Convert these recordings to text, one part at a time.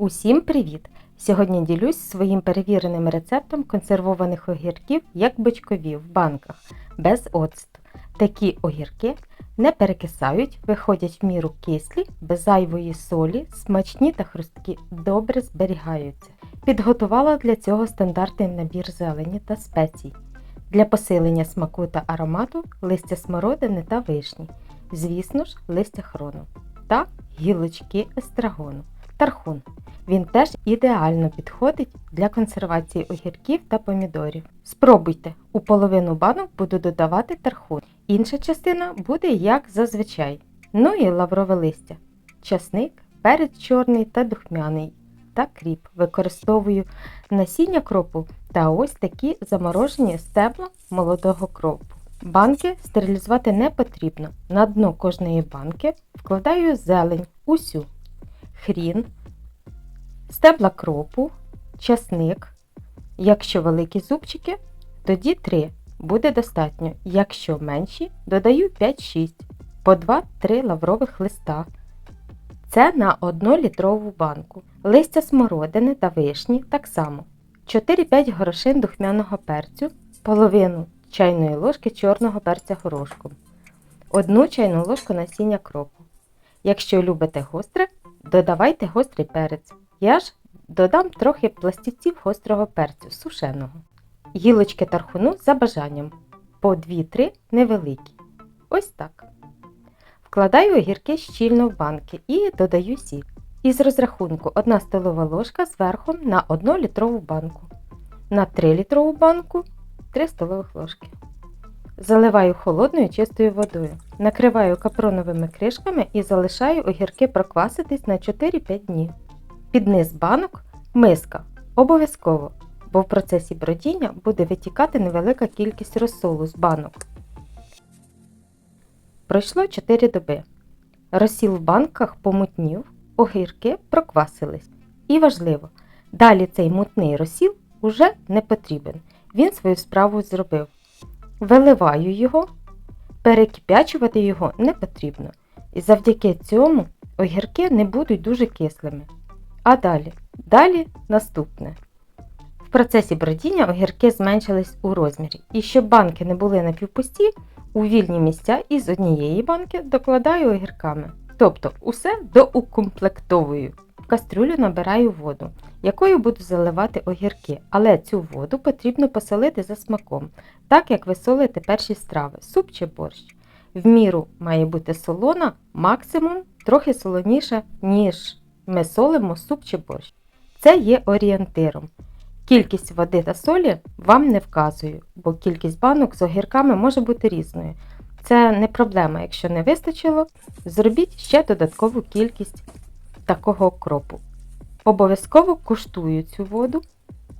Усім привіт! Сьогодні ділюсь своїм перевіреним рецептом консервованих огірків як бочкові в банках без оцту. Такі огірки не перекисають, виходять в міру кислі, без зайвої солі, смачні та хрусткі, добре зберігаються. Підготувала для цього стандартний набір зелені та спецій. Для посилення смаку та аромату листя смородини та вишні, звісно ж, листя хрону та гілочки естрагону. Тархун. Він теж ідеально підходить для консервації огірків та помідорів. Спробуйте, у половину банок буду додавати тархун. Інша частина буде як зазвичай. Ну і лаврове листя, часник, перець чорний та духмяний та кріп. Використовую насіння кропу та ось такі заморожені стебла молодого кропу. Банки стерилізувати не потрібно. На дно кожної банки вкладаю зелень усю, хрін, стебла кропу, часник. Якщо великі зубчики, тоді 3 буде достатньо. Якщо менші, додаю 5-6 по 2-3 лаврових листа. Це на 1 літрову банку. Листя смородини та вишні так само. 4-5 горошин духмяного перцю, половину чайної ложки чорного перця горошком, 1 чайну ложку насіння кропу. Якщо любите гостре, додавайте гострий перець. Я ж додам трохи пластівців гострого перцю сушеного. Гілочки тархуну за бажанням. По 2-3 невеликі. Ось так. Вкладаю огірки щільно в банки і додаю сіль. Із розрахунку 1 столова ложка зверху на 1 літрову банку. На 3 літрову банку 3 столових ложки. Заливаю холодною чистою водою. Накриваю капроновими кришками і залишаю огірки прокваситись на 4-5 днів. Під низ банок миска. Обов'язково, бо в процесі бродіння буде витікати невелика кількість розсолу з банок. Пройшло 4 доби. Розсіл в банках помутнів, огірки проквасились. І важливо, далі цей мутний розсіл уже не потрібен. Він свою справу зробив. Виливаю його, перекип'ячувати його не потрібно. І завдяки цьому огірки не будуть дуже кислими. А далі? Далі наступне. В процесі бродіння огірки зменшились у розмірі. І щоб банки не були напівпусті, у вільні місця із однієї банки докладаю огірками. Тобто усе доукомплектовую. Кастрюлю набираю воду, якою буду заливати огірки, але цю воду потрібно посолити за смаком, так як ви солите перші страви, суп чи борщ. В міру має бути солона, максимум трохи солоніша, ніж ми солимо суп чи борщ. Це є орієнтиром. Кількість води та солі вам не вказую, бо кількість банок з огірками може бути різною. Це не проблема, якщо не вистачило, зробіть ще додаткову кількість такого окропу. Обов'язково куштую цю воду.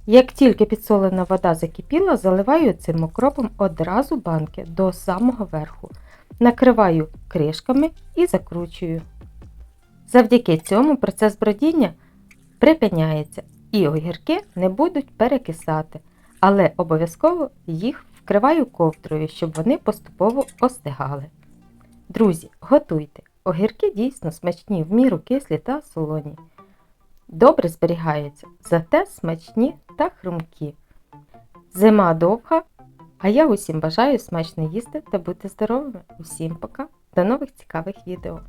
Як тільки підсолена вода закипіла, заливаю цим окропом одразу банки до самого верху. Накриваю кришками і закручую. Завдяки цьому процес бродіння припиняється і огірки не будуть перекисати, але обов'язково їх вкриваю ковдрою, щоб вони поступово остигали. Друзі, готуйте! Огірки дійсно смачні, в міру кислі та солоні. Добре зберігаються, зате смачні та хрумкі. Зима довга, а я усім бажаю смачно їсти та бути здоровими. Усім пока! До нових цікавих відео!